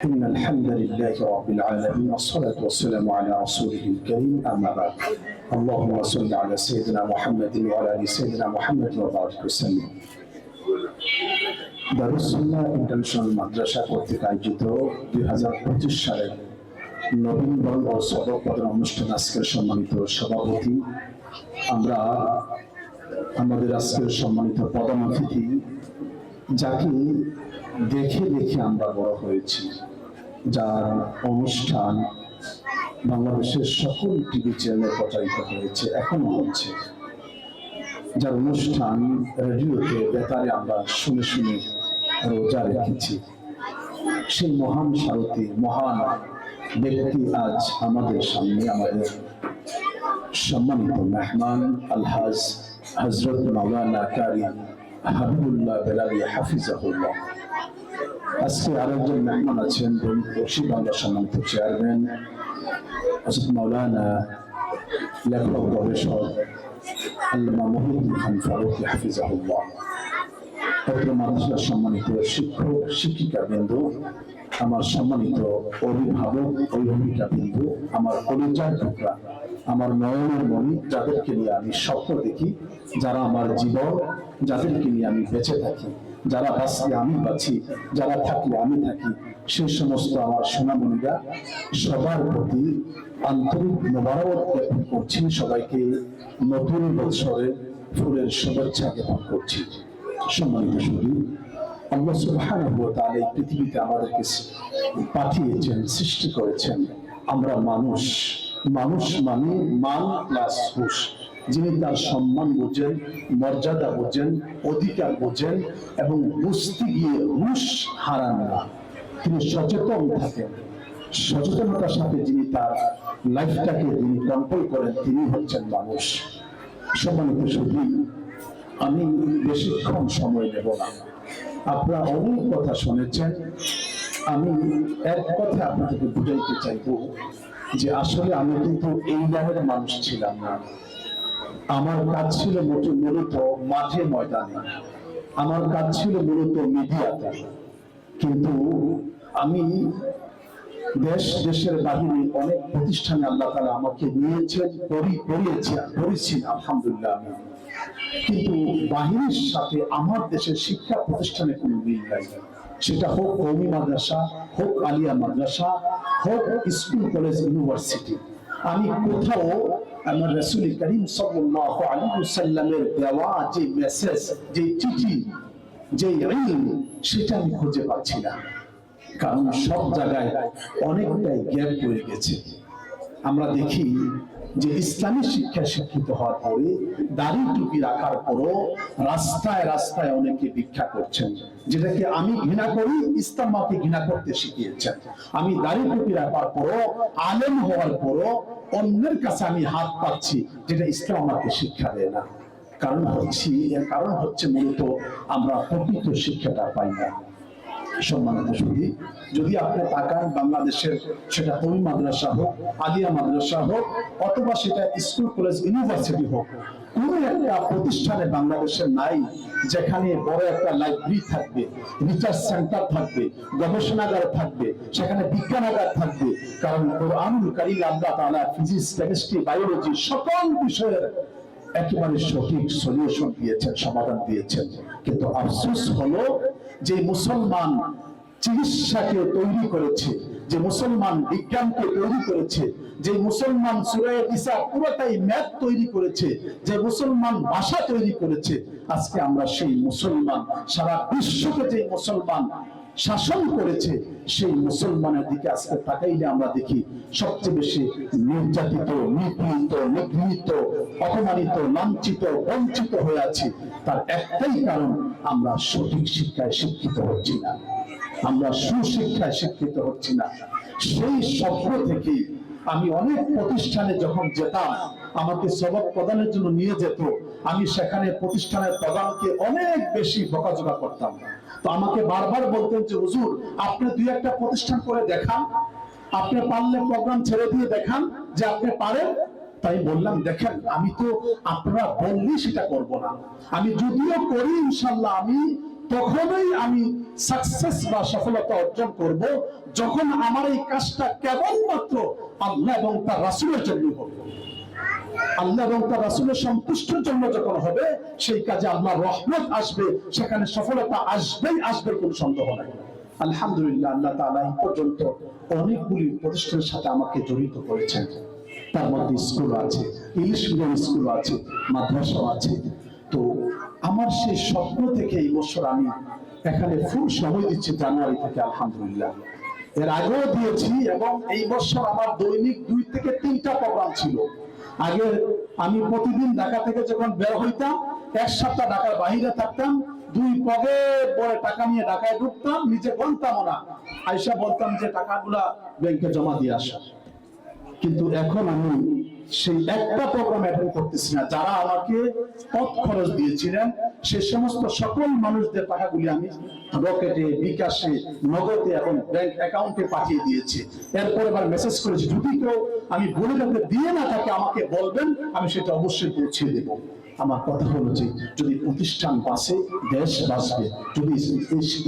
إن الحمد لله رب العالمين والصلاة والسلام على رسوله الكريم أما بعد اللهم صل على سيدنا محمد وعلى آل سيدنا محمد وبارك وسلم Darussullah international মাদ্রাসা কর্তৃক আয়োজিত দুই হাজার পঁচিশ সালের নবীনবর ও সদক প্রদান অনুষ্ঠান আজকের সম্মানিত সভাপতি আমরা আমাদের আজকের সম্মানিত প্রধান অতিথি যাকে দেখে দেখে আমরা বড় হয়েছি। যার অনুষ্ঠান বাংলাদেশের সকল টিভি চ্যানেলে প্রচারিত হয়েছে এখনও হচ্ছে। যার অনুষ্ঠান রেডিওতে বেতারে আমরা শুনে শুনে রোজা রেখেছি। সেই মহান সারথী, মহান ব্যক্তি আজ আমাদের সামনে আমাদের সম্মানিত মেহমান, আলহাজ হজরত মাওলানা কারি হাবিবুল্লাহ বেলালি হাফিজাহুল্লাহ। আজকে আরেকজন মেহমান আছেন পশ্চিম বাংলা সম্মানিত চেয়ারম্যান হজরত মাওলানা লেখক, গবেষক আল্লামা মহিউদ্দিন খান ফারুকি, হাফিজাহুল্লাহ। পত্র সম্মানিত শিক্ষক শিক্ষিকা বিন্দু আমার সম্মানিত অভিভাবক অভিভাবিকা বিন্দু আমার কলিজার টুকরা আমার নয়নের মণি, যাদেরকে নিয়ে আমি স্বপ্ন দেখি, যারা আমার জীবন, যাদেরকে নিয়ে আমি বেঁচে থাকি। যারা বাঁচলে আমি বাঁচি, যারা থাকলে আমি থাকি সেই সমস্ত আমার সোনামণিরা সবার প্রতি আন্তরিক মোবারক জ্ঞাপন করছি, সবাইকে নতুন বৎসরের ফুলের শুভেচ্ছা জ্ঞাপন করছি। সম্মানিত শুধু আল্লাহ সুবহানাহু ওয়া এই পৃথিবীতে আমাদেরকে পাঠিয়েছেন, সৃষ্টি করেছেন। আমরা মানুষ মানুষ মানে মান প্লাস হুশ। যিনি তার সম্মান বোঝেন, মর্যাদা বোঝেন, অধিকার বোঝেন এবং বুঝতে গিয়ে হুশ হারান না। তিনি সচেতন থাকেন। সচেতনতার সাথে যিনি তার লাইফটাকে যিনি কন্ট্রোল করেন, তিনি হচ্ছেন মানুষ। সম্মানিত শুধু আমি বেশিক্ষণ সময় নেব না। আপনারা অনেক কথা শুনেছেন, আমি এক কথা আপনাদেরকে বুঝাইতে চাইব যে আসলে আমি কিন্তু এই লাইনের মানুষ ছিলাম না। আমার কাজ ছিল মূলত মাঠে ময়দানে। আমার কাজ ছিল মূলত মিডিয়াতে। কিন্তু আমি দেশ, দেশের বাহিনী অনেক প্রতিষ্ঠানে আল্লাহ তালা আমাকে নিয়েছেন পড়ি পড়িয়েছে পড়েছি আলহামদুলিল্লাহ। আমি কিন্তু বাহিনীর সাথে আমার দেশের শিক্ষা প্রতিষ্ঠানে কোনো মিল নাই। সেটা হোক কৌমি মাদ্রাসা, হোক আলিয়া মাদ্রাসা, হোক স্কুল, কলেজ, ইউনিভার্সিটি। আমি কোথাও আমার রসুল করিম সাল্লাল্লাহু আলাইহি সাল্লামের দেওয়া যে মেসেজ যে চিঠি, যে ইলম সেটা আমি খুঁজে পাচ্ছি না। কারণ সব জায়গায় অনেকটাই গ্যাপ হয়ে গেছে। আমরা দেখি যে ইসলামী শিক্ষা শিক্ষিত হওয়ার পরে দাড়ি টুপি রাখার পরও রাস্তায় রাস্তায় অনেকে ভিক্ষা করছেন। যেটাকে আমি ঘৃণা করি, ইসলাম আমাকে ঘৃণা করতে শিখিয়েছেন। আমি দাড়ি টুপি রাখার পরও, আলেম হওয়ার পরও অন্যের কাছে আমি হাত পাচ্ছি যেটা ইসলাম আমাকে শিক্ষা দেয় না। কারণ হচ্ছে, এর কারণ হচ্ছে মূলত আমরা প্রকৃত শিক্ষাটা পাই না। সম্মানিত যদি আপনি তাকান, বাংলাদেশের সেটা কবি মাদ্রাসা হোক, আলিয়া মাদ্রাসা হোক, অথবা সেটা স্কুল, কলেজ, ইউনিভার্সিটি হোক একটা প্রতিষ্ঠানে বাংলাদেশের নাই যেখানে বড় একটা লাইব্রেরি থাকবে রিসার্চ সেন্টার থাকবে, গবেষণাগার থাকবে, সেখানে বিজ্ঞানাগার থাকবে। কারণ কোরআনুল কারিম আল্লাহ তাআলা ফিজিক্স কেমিস্ট্রি বায়োলজি সকল বিষয়ের একেবারে সঠিক সলিউশন দিয়েছেন, সমাধান দিয়েছেন। কিন্তু আফসোস হলো যে মুসলমান চিকিৎসাকে তৈরি করেছে, যে মুসলমান বিজ্ঞানকে তৈরি করেছে, যে মুসলমান সুরায় পুরোটাই ম্যাথ তৈরি করেছে, যে মুসলমান ভাষা তৈরি করেছে, আজকে আমরা সেই মুসলমান, সারা বিশ্বকে যে মুসলমান শাসন করেছে, সেই মুসলমানের দিকে আজকে তাকাইলে আমরা দেখি সবচেয়ে বেশি নির্যাতিত, নিপীড়িত, নিগৃহীত, অপমানিত, লাঞ্ছিত, বঞ্চিত হয়ে আছি। তার একটাই কারণ, আমরা সঠিক শিক্ষায় শিক্ষিত হচ্ছি না। আমরা সুশিক্ষায় শিক্ষিত হচ্ছি না। সেই স্বপ্ন থেকে আমি অনেক প্রতিষ্ঠানে যখন যেতাম, আমাকে সবক প্রদানের জন্য নিয়ে যেত আমি সেখানে প্রতিষ্ঠানের প্রধানকে অনেক বেশি বকাঝকা করতাম। তো আমাকে বারবার বলতেন যে, হুজুর, আপনি দুই একটা প্রতিষ্ঠান করে দেখান। আপনি পারলে প্রোগ্রাম ছেড়ে দিয়ে দেখান যে আপনি পারেন। তাই বললাম, দেখেন, আমি তো আপনারা বললেই সেটা করব না। আমি যদিও করি ইনশাল্লাহ আমি, তখনই আমি সাকসেস বা সফলতা অর্জন করব, যখন আমার এই কাজটা কেবলমাত্র আল্লাহ এবং তার রাসূলের জন্য হবে আল্লাহ এবং তার রাসূলের সন্তুষ্টির জন্য যখন হবে, সেই কাজে আল্লাহ রহমত আসবে, সেখানে সফলতা আসবেই আসবে কোনো সন্দেহ নাই। আলহামদুলিল্লাহ, আল্লাহ তাআলা এই পর্যন্ত অনেকগুলি প্রতিষ্ঠানের সাথে আমাকে জড়িত করেছেন। তার মধ্যে স্কুল আছে, ইংলিশ মিডিয়াম স্কুল আছে মাদ্রাসা আছে। তো আমার সেই স্বপ্ন থেকে এই বছর আমি এখানে ফুল সময় দিচ্ছি, জানুয়ারি থেকে, আলহামদুলিল্লাহ। এর আগেও দিয়েছি এবং এই বছর আমার দৈনিক দুই থেকে তিনটা প্রোগ্রাম ছিল। আগে আমি প্রতিদিন ঢাকা থেকে যখন বের হইতাম, এক সপ্তাহ ঢাকার বাহিরে থাকতাম, দুই পগে পরে টাকা নিয়ে ঢাকায় ঢুকতাম, নিজে বলতাম না। আইসা বলতাম যে টাকাগুলা ব্যাংকে জমা দিয়ে আসা। কিন্তু এখন আমি সেই একটা প্রোগ্রাম অ্যাটেন্ড করতেছি না। যারা আমাকে পথ খরচ দিয়েছিলেন, সে সমস্ত সকল মানুষদের টাকাগুলি আমি রকেটে, বিকাশে, নগদে এবং ব্যাংক অ্যাকাউন্টে পাঠিয়ে দিয়েছি। এরপর এবার মেসেজ করেছি, যদি কেউ আমি বলে যাতে দিয়ে না থাকে, আমাকে বলবেন, আমি সেটা অবশ্যই পৌঁছে দেব। আমার কথা হলো যে যদি প্রতিষ্ঠান বাসে, দেশ বাঁচবে যদি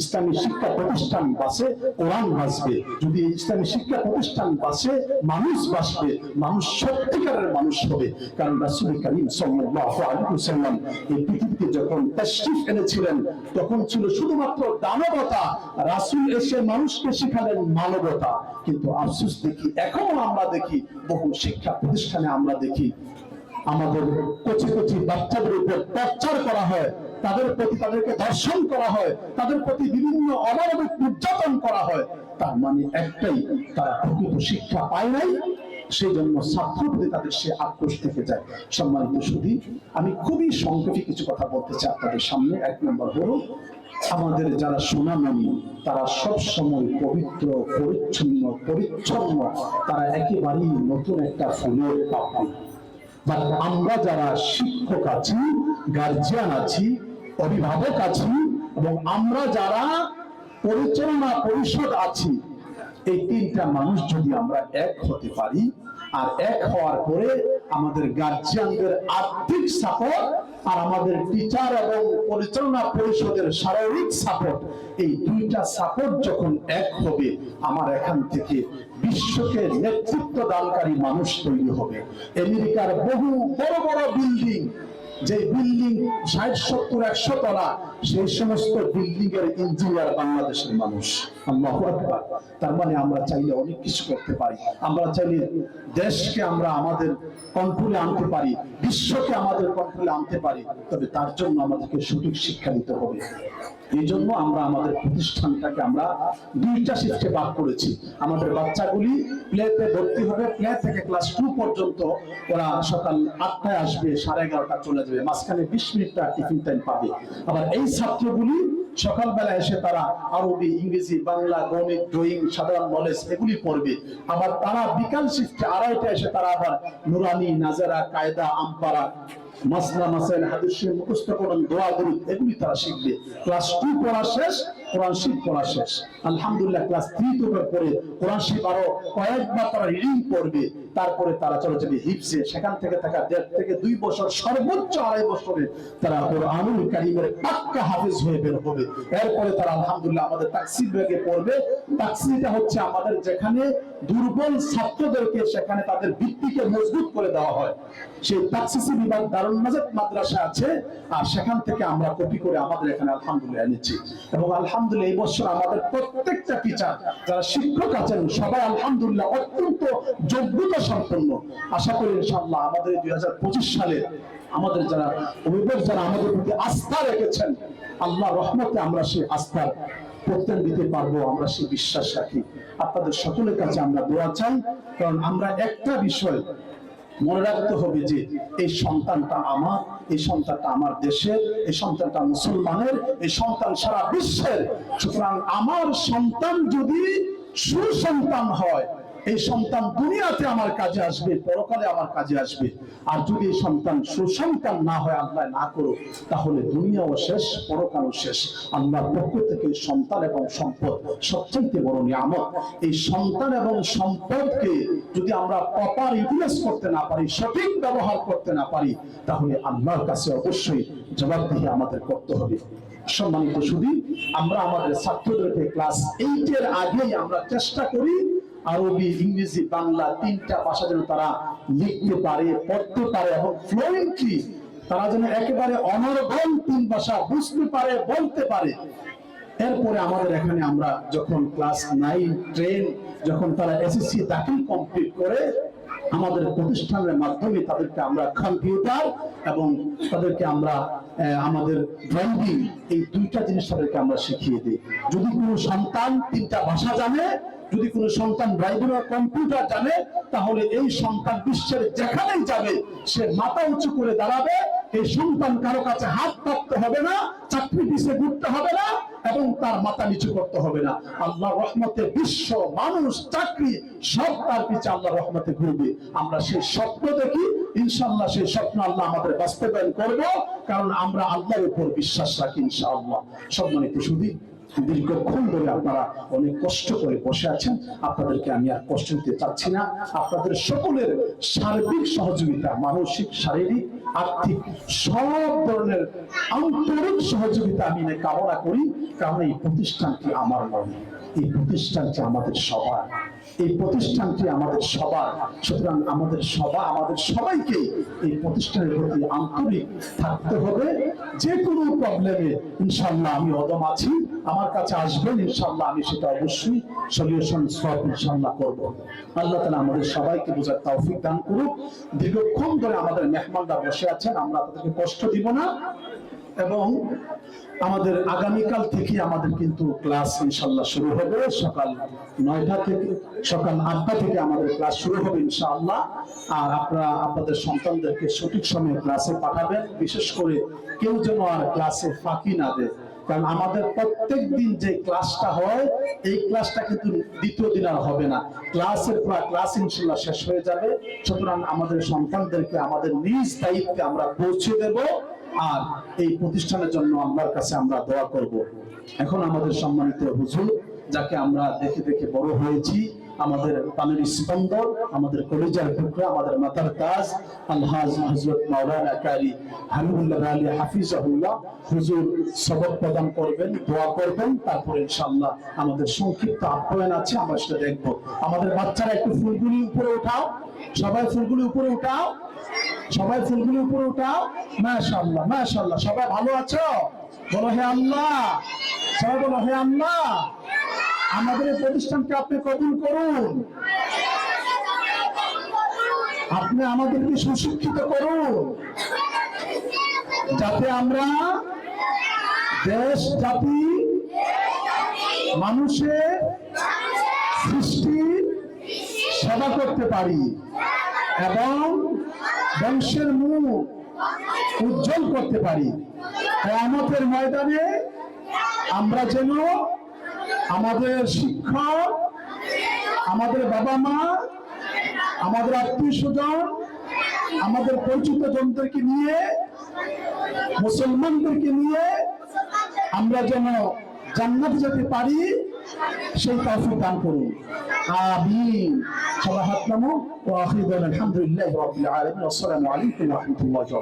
ইসলামী শিক্ষা প্রতিষ্ঠান বাসে, কোরআন বাঁচবে যদি ইসলামী শিক্ষা প্রতিষ্ঠান বাসে, মানুষ বাঁচবে মানুষ সত্যিকারের মানুষ হবে। কারণ রাসূল করিম ওয়াসাল্লাম এই পৃথিবীতে যখন তাশরীফ এনেছিলেন, তখন ছিল শুধুমাত্র দানবতা। রাসূল এসে মানুষকে শিখালেন মানবতা। কিন্তু আফসোস দেখি, এখনও আমরা দেখি, বহু শিক্ষা প্রতিষ্ঠানে আমরা দেখি আমাদের কচি কচি বাচ্চাদের উপর টর্চার করা হয়, তাদের প্রতি তাদেরকে ধর্ষণ করা হয়, তাদের প্রতি বিভিন্ন অমানবিক নির্যাতন করা হয়। তার মানে একটাই, তারা প্রকৃত শিক্ষা পায় নাই সেই জন্য ছাত্র প্রতি তাদের সে আক্রোশ থেকে যায়। সম্মানিত শুধু আমি খুবই সংক্ষেপে কিছু কথা বলতে চাই আপনাদের সামনে। এক নম্বর হলো, আমাদের যারা সোনামণি তারা সব সময় পবিত্র, পরিচ্ছন্ন পরিচ্ছন্ন, তারা একেবারেই নতুন একটা ফুলের পাপড়ি। বাট আমরা যারা শিক্ষক আছি গার্জিয়ান আছি, অভিভাবক আছি, এবং আমরা যারা পরিচালনা পরিষদ আছি, এই তিনটা মানুষ যদি আমরা এক হতে পারি, আর এক হওয়ার পরে আমাদের গার্জিয়ানদের আর্থিক সাপোর্ট আর আমাদের টিচার এবং পরিচালনা পরিষদের শারীরিক সাপোর্ট এই দুইটা সাপোর্ট যখন এক হবে, আমার এখান থেকে বিশ্বকে নেতৃত্ব দানকারী মানুষ তৈরি হবে। আমেরিকার বহু বড় বড় বিল্ডিং, যে বিল্ডিং ষাট, সত্তর, একশো তলা, সেই সমস্ত বিল্ডিং এর ইঞ্জিনিয়ার বাংলাদেশের মানুষ। তার মানে আমরা চাইলে অনেক কিছু করতে পারি। আমরা চাইলে দেশকে আমরা আমাদের কন্ট্রোলে আনতে পারি, বিশ্বকে আমাদের কন্ট্রোলে আনতে পারি, তবে তার জন্য আমাদেরকে সঠিক শিক্ষা দিতে হবে। এই জন্য আমরা আমাদের প্রতিষ্ঠানটাকে আমরা দুইটা শিফটে ভাগ করেছি। আমাদের বাচ্চাগুলি প্লেতে ভর্তি হবে প্লে থেকে ক্লাস টু পর্যন্ত ওরা সকাল আটটায় আসবে, সাড়ে এগারোটা চলে যাবে, মাঝখানে বিশ মিনিটটা টিফিন টাইম পাবে। আবার এই ছাত্রগুলি সকালবেলা এসে তারা আরবি, ইংরেজি, বাংলা, গণিত, ড্রয়িং, সাধারণ নলেজ এগুলি পড়বে। আবার তারা বিকাল শিফটে আড়াইটা এসে তারা আবার নুরানি, নাজারা, কায়দা আমপারা মাসলা, মাসাইল, হাদিস মুখস্থ করুন দোয়া, দরুদ এগুলি তারা শিখবে। ক্লাস টু পড়া শেষ, কোরআন শরীফ পড়া শেষ। আলহামদুলিল্লাহ, ক্লাস থ্রি টু পরে কোরআন শরীফ আরও কয়েকবার তারা রিডিং করবে তারপরে তারা চলে যাবে হিপসে সেখান থেকে থাকা দেড় থেকে দুই বছর সর্বোচ্চ আড়াই বছরে তারা কোরআনুল কারিমের পাক্কা হাফিজ হয়ে বের হবে। এরপরে তারা আলহামদুলিল্লাহ আমাদের তাকসির ব্যাগে পড়বে। তাকসিরটা হচ্ছে আমাদের যেখানে দুর্বল ছাত্রদেরকে সেখানে তাদের ভিত্তিকে মজবুত করে দেওয়া হয়। সেই তাকসিসি বিভাগ দারুণ নাজাত মাদ্রাসা আছে, আর সেখান থেকে আমরা কপি করে আমাদের এখানে আলহামদুলিল্লাহ এনেছি। এবং আলহামদুলিল্লাহ এই বছর আমাদের প্রত্যেকটা টিচার যারা শিক্ষক আছেন, সবাই আলহামদুলিল্লাহ অত্যন্ত যোগ্যতা সম্পন্ন আশা করি ইনশাআল্লাহ আমাদের দুই হাজার পঁচিশ সালে আমাদের যারা অভিভাবক, যারা আমাদের প্রতি আস্থা রেখেছেন আল্লাহ রহমতে আমরা সেই আস্থার প্রত্যেক দিতে পারব, আমরা সেই বিশ্বাস রাখি। আপনাদের সকলের কাছে আমরা দোয়া চাই, কারণ আমরা একটা বিষয় মনে রাখতে হবে যে এই সন্তানটা আমার, এই সন্তানটা আমার দেশের, এই সন্তানটা মুসলমানের, এই সন্তান সারা বিশ্বের। সুতরাং আমার সন্তান যদি সুসন্তান হয় এই সন্তান দুনিয়াতে আমার কাজে আসবে, পরকালে আমার কাজে আসবে। আর যদি এই সন্তান সুসন্তান না হয়, আল্লাহ না করো তাহলে দুনিয়াও শেষ, পরকালও শেষ। আল্লাহর পক্ষ থেকে সন্তান এবং সম্পদ সবচাইতে বড় নিয়ামত। এই সন্তান এবং সম্পদকে যদি আমরা প্রপার ইউটিলাইজ করতে না পারি, সঠিক ব্যবহার করতে না পারি, তাহলে আল্লাহর কাছে অবশ্যই জবাবদিহি আমাদের করতে হবে। সম্মানিত শুধু আমরা আমাদের ছাত্রদেরকে ক্লাস এইটের আগেই আমরা চেষ্টা করি আরবি, ইংরেজি, বাংলা তিনটা ভাষা যেন তারা লিখতে পারে, পড়তে পারে এবং ফ্লুয়েন্টলি তারা যেন একেবারে অনর্গল তিন ভাষা বুঝতে পারে, বলতে পারে। এরপরে আমাদের এখানে আমরা যখন ক্লাস নাইন, টেন, যখন তারা এসএসসি দাখিল কমপ্লিট করে, আমাদের প্রতিষ্ঠানের মাধ্যমে তাদেরকে আমরা কম্পিউটার এবং তাদেরকে আমরা আমাদের ড্রয়িং এই দুইটা জিনিস তাদেরকে আমরা শিখিয়ে দিই। যদি কোনো সন্তান তিনটা ভাষা জানে, যদি কোনো সন্তান ড্রাইভিং বা কম্পিউটার জানে, তাহলে এই সন্তান বিশ্বের যেখানেই যাবে, সে মাথা উঁচু করে দাঁড়াবে। এই সন্তান কারও কাছে হাত পাততে হবে না, চাকরি পিছিয়ে ঘুরতে হবে না এবং তার মাথা নিচু করতে হবে না। আল্লাহ রহমতে বিশ্ব মানুষ, চাকরি, সব তার পিছিয়ে আল্লাহ রহমতে ঘুরবে। আমরা সেই স্বপ্ন দেখি ইনশাল্লাহ সেই স্বপ্ন আল্লাহ আমাদের বাস্তবায়ন করব, কারণ আমরা আল্লাহর উপর বিশ্বাস রাখি ইনশাআল্লাহ। সম্মানিত শুধু দীর্ঘক্ষণ ধরে আপনারা অনেক কষ্ট করে বসে আছেন। আপনাদেরকে আমি আর কষ্ট দিতে চাচ্ছি না। আপনাদের সকলের সার্বিক সহযোগিতা, মানসিক, শারীরিক, আর্থিক সব ধরনের আন্তরিক সহযোগিতা আমি কামনা করি। কারণ এই প্রতিষ্ঠানটি আমার নয় এই প্রতিষ্ঠানটি আমাদের সবার। এই প্রতিষ্ঠানটি আমাদের সবার। সুতরাং আমাদের সবা আমাদের সবাইকে এই প্রতিষ্ঠানের প্রতি আন্তরিক থাকতে হবে। যে কোনো প্রবলেমে ইনশাল্লাহ আমি অদম আছি। আমার কাছে আসবেন ইনশাল্লাহ আমি সেটা অবশ্যই সলিউশন সলভ ইনশাল্লাহ করব। আল্লাহ তালা আমাদের সবাইকে বোঝার তৌফিক দান করুক। দীর্ঘক্ষণ ধরে আমাদের মেহমানরা বসে আছেন। আমরা তাদেরকে কষ্ট দিব না। এবং আমাদের আগামীকাল থেকে আমাদের কিন্তু ক্লাস ইনশাল্লাহ শুরু হবে সকাল নয়টা থেকে, সকাল আটটা থেকে আমাদের ক্লাস শুরু হবে ইনশাআল্লাহ। আর আপনারা, আপনাদের সন্তানদেরকে সঠিক সময়ে ক্লাসে পাঠাবেন। বিশেষ করে কেউ যেন আর ক্লাসে ফাঁকি না দেয়। কারণ আমাদের প্রত্যেক দিন যে ক্লাসটা হয়, এই ক্লাসটা কিন্তু দ্বিতীয় দিন আর হবে না। ক্লাসের পর ক্লাস ইনশাল্লাহ শেষ হয়ে যাবে। সুতরাং আমাদের সন্তানদেরকে আমাদের নিজ দায়িত্বে আমরা পৌঁছে দেব আর এই প্রতিষ্ঠানের জন্য আল্লাহর কাছে আমরা দোয়া করব। এখন আমাদের সম্মানিত হুজুর, যাকে আমরা দেখে দেখে বড় হয়েছি আমাদের প্রাণের স্পন্দন, আমাদের কলেজার টুকরা, আমাদের মাতার তাজ। আলহাজ হজরত মাওলানা কারি হামিদুল্লাহ আলী হাফিজাহুল্লাহ। হুজুর সবক প্রদান করবেন, দোয়া করবেন, তারপর ইনশাআল্লাহ আমাদের সংক্ষিপ্ত আপ্যায়ন আছে, আমরা সেটা দেখব। আমাদের বাচ্চারা একটু ফুলগুলি উপরে উঠাও। সবাই ফুলগুলি উপরে উঠাও। সবাই ফুলগুলি উপরে উঠাও। মাশাআল্লাহ মাশাআল্লাহ। সবাই ভালো আছো? বলো হে আল্লাহ। সবাই বলো হে আল্লাহ। আমাদের প্রতিষ্ঠানকে আপনি কবুল করুন। আপনি আমাদেরকে সুশিক্ষিত করুন। যাতে আমরা দেশ জাতি মানুষের সৃষ্টির সেবা করতে পারি এবং বংশের মুখ উজ্জ্বল করতে পারি। কেয়ামতের ময়দানে আমরা যেন আমাদের শিক্ষক আমাদের বাবা মা, আমাদের আত্মীয় স্বজন, আমাদের পরিচিত জনদেরকে নিয়ে, মুসলমানদেরকে নিয়ে আমরা যেন জান্নাত যেতে পারি, সেই তৌফিক দান করুন। আমিন। সবাই হাত নামো। আলামিন। আসসালামু আলাইকুম রাহমাতুল্লাহি